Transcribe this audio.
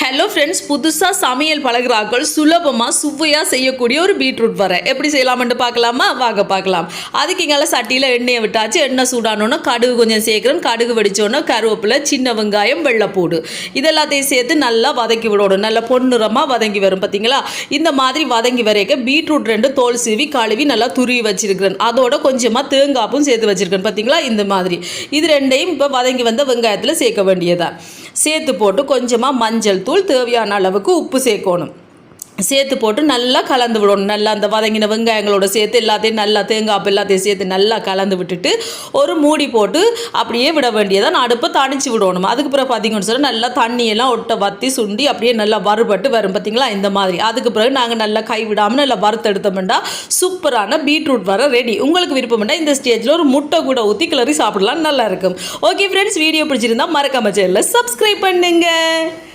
Hello friends புதுசாக சமையல் பழகுறாக்கள் சுலபமாக சுவையாக செய்யக்கூடிய ஒரு பீட்ரூட் வர எப்படி செய்யலாம்னு பார்க்கலாமா? வாங்க பார்க்கலாம். அதுக்கு இங்கால சட்டியில் எண்ணெயை விட்டாச்சு எண்ணெய் சூடானோன்னா கடுகு கொஞ்சம் சேர்க்குறேன் கடுகு வெடிச்சோன்னா கருவேப்பிலை சின்ன வெங்காயம் வெள்ளைப்பூடு இதெல்லாத்தையும் சேர்த்து நல்லா வதக்கி விடணும். நல்லா பொன்னிறமாக வதங்கி வரும் பார்த்தீங்களா? இந்த மாதிரி வதங்கி வரைக்க பீட்ரூட் ரெண்டு தோல் சீவி கழுவி நல்லா துருவி வச்சிருக்கிறேன். அதோட கொஞ்சமாக தேங்காப்பும் சேர்த்து வச்சிருக்கேன் பார்த்தீங்களா? இந்த மாதிரி. இது ரெண்டையும் இப்போ வதங்கி வந்த வெங்காயத்தில் சேர்க்க வேண்டியதாக சேர்த்து போட்டு கொஞ்சமாக மஞ்சள் தூள் தேவையான அளவுக்கு உப்பு சேர்க்கணும். சேர்த்து போட்டு நல்லா கலந்து விடணும். நல்லா அந்த வதங்கின வெங்காயங்களோட சேர்த்து எல்லாத்தையும் நல்லா தேங்காய் எல்லாத்தையும் சேர்த்து நல்லா கலந்து விட்டுட்டு ஒரு மூடி போட்டு அப்படியே விட வேண்டியதான் அடுப்பை தணிச்சு விடணும். அதுக்கு பிறகு பார்த்தீங்கன்னு சொல்ல நல்லா தண்ணியெல்லாம் ஒட்ட வத்தி சுண்டி அப்படியே நல்லா வறுபட்டு வரும் பார்த்தீங்களா இந்த மாதிரி. அதுக்கு பிறகு நாங்கள் நல்லா கை விடாமல் நல்லா வறுத்தெடுத்தோம்னா சூப்பரான பீட்ரூட் வர ரெடி உங்களுக்கு விருப்பம்னா இந்த ஸ்டேஜில் ஒரு முட்டை கூட ஊற்றி கிளறி சாப்பிடலாம். நல்லா இருக்கும். ஓகே ஃப்ரெண்ட்ஸ் வீடியோ பிடிச்சிருந்தா மறக்காம சேனலில் சப்ஸ்கிரைப் பண்ணுங்க.